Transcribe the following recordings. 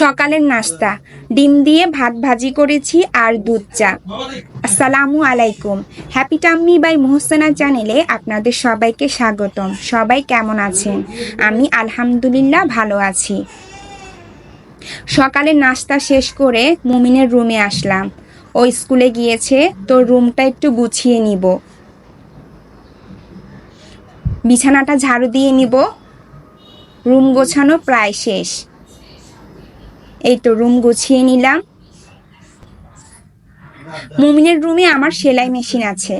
সকালের নাস্তা। ডিম দিয়ে ভাত ভাজি করেছি আর দুধ চা। আসসালামু আলাইকুম। হ্যাপি টাম্মি বাই মোহসেনা চ্যানেলে আপনাদের সবাইকে স্বাগতম। সবাই কেমন আছেন? আমি আলহামদুলিল্লাহ ভালো আছি। সকালে নাস্তা শেষ করে মুমিনের রুমে আসলাম। ও স্কুলে গিয়েছে, তো রুমটা একটু গুছিয়ে নিব। বিছানাটা ঝাড়ু দিয়ে নিব। রুম গোছানো প্রায় শেষ। এই তো রুম গুছিয়ে নিলাম। মুমিনের রুমে আমার সেলাই মেশিন আছে।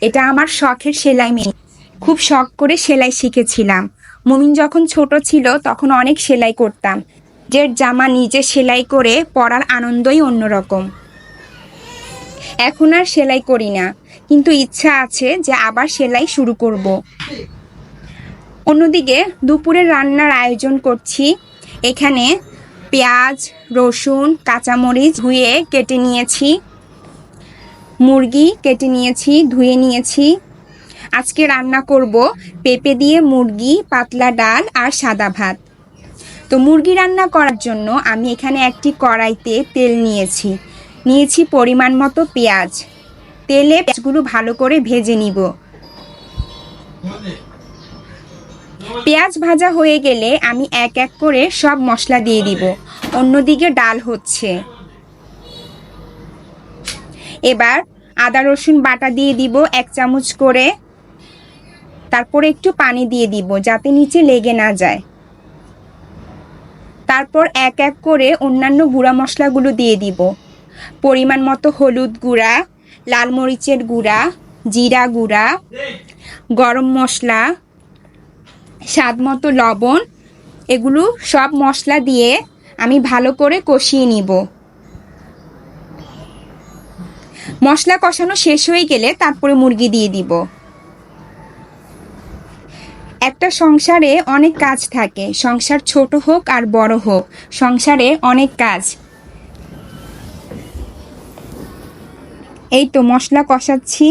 এটা আমার শখের সেলাই মেশিন খুব শখ করে সেলাই শিখেছিলাম। মুমিন যখন ছোট ছিল, তখন অনেক সেলাই করতাম। যে জামা নিজে সেলাই করে পরার আনন্দই অন্যরকম। এখন আর সেলাই করি না। কিন্তু ইচ্ছা আছে যে আবার সেলাই শুরু করব। অন্যদিকে দুপুরে রান্নার আয়োজন করছি। এখানে পেঁয়াজ, রসুন, কাঁচামরিচ ধুয়ে কেটে নিয়েছি। মুরগি কেটে নিয়েছি, ধুয়ে নিয়েছি। আজকে রান্না করব পেঁপে দিয়ে মুরগি, পাতলা ডাল আর সাদা ভাত। তো মুরগি রান্না করার জন্য আমি এখানে একটি কড়াইতে তেল নিয়েছি। নিয়েছি পরিমাণ মতো পেঁয়াজ। তেলে পেঁয়াজগুলো ভালো করে ভেজে নিব। পেঁয়াজ ভাজা হয়ে গেলে আমি এক এক করে সব মশলা দিয়ে দিব। অন্যদিকে ডাল হচ্ছে। এবার আদা, রসুন বাটা দিয়ে দিব এক চামচ করে। তারপর একটু পানি দিয়ে দিব যাতে নিচে লেগে না যায়। তারপর এক এক করে অন্যান্য গুঁড়া মশলাগুলো দিয়ে দিব। পরিমাণ মতো হলুদ গুঁড়া, লাল মরিচের গুঁড়া, জিরা গুঁড়া, গরম মশলা স্বাদ মতো লবণ, এগুলো সব মশলা দিয়ে আমি ভালো করে কষিয়ে নিব। মশলা কষানো শেষ হয়ে গেলে তারপরে মুরগি দিয়ে দিব। একটা সংসারে অনেক কাজ থাকে। সংসার ছোট হোক আর বড় হোক, সংসারে অনেক কাজ। এই তো মশলা কষাচ্ছি,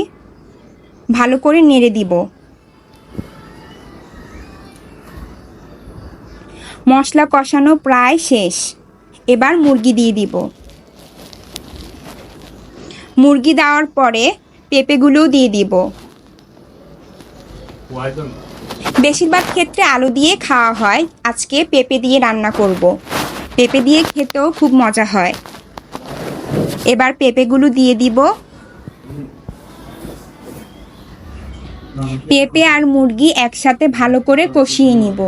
ভালো করে নেড়ে দিব। মশলা কষানো প্রায় শেষ। এবার মুরগি দিয়ে দিব। মুরগি দেওয়ার পরে পেঁপেগুলোও দিয়ে দিব। বেশিরভাগ ক্ষেত্রে আলু দিয়ে খাওয়া হয়। আজকে পেঁপে দিয়ে রান্না করব। পেঁপে দিয়ে খেতেও খুব মজা হয়। এবার পেঁপেগুলো দিয়ে দিব। পেঁপে আর মুরগি একসাথে ভালো করে কষিয়ে নিব।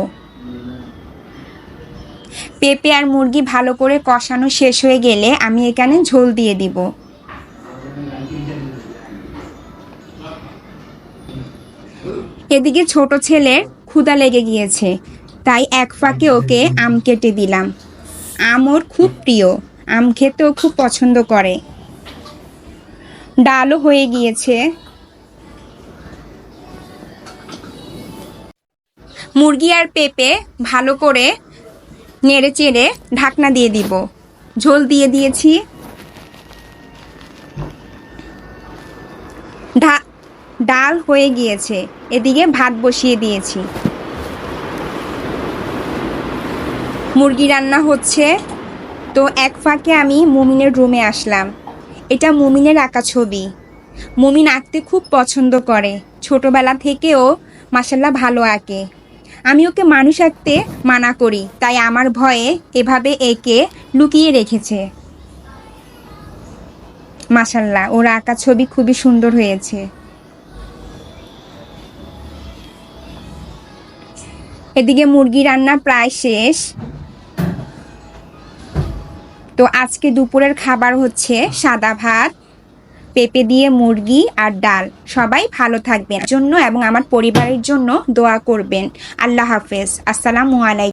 পেঁপে আর মুরগি ভালো করে কষানো শেষ হয়ে গেলে আমি এখানে ঝোল দিয়ে দিব। এদিকে ছোট ছেলের ক্ষুদা লেগে গিয়েছে, তাই এক ফাঁকে ওকে আম কেটে দিলাম। আম ওর খুব প্রিয়, আম খেতেও খুব পছন্দ করে। ডালও হয়ে গিয়েছে। মুরগি আর পেঁপে ভালো করে নেড়ে চেড়ে ঢাকনা দিয়ে দিব। ঝোল দিয়ে দিয়েছি। ডাল হয়ে গিয়েছে। এদিকে ভাত বসিয়ে দিয়েছি। মুরগি রান্না হচ্ছে। তো এক ফাঁকে আমি মুমিনের রুমে আসলাম। এটা মুমিনের আঁকা ছবি। মুমিন আঁকতে খুব পছন্দ করে। ছোটবেলা থেকেও মাসাল্লাহ ভালো আঁকে। আমি ওকে মানুষ আঁকতে মানা করি, তাই আমার ভয়ে এভাবে একে লুকিয়ে রেখেছে। মাসাল্লাহ ওর আঁকা ছবি খুবই সুন্দর হয়েছে। এদিকে মুরগি রান্না প্রায় শেষ। তো আজকে দুপুরের খাবার হচ্ছে সাদা ভাত পেঁপে দিয়ে মুরগি আর ডাল। সবাই ভালো থাকবেন। জন্য এবং আমার পরিবারের জন্য দোয়া করবেন। আল্লাহ হাফেজ। আসসালামু আলাইকুম।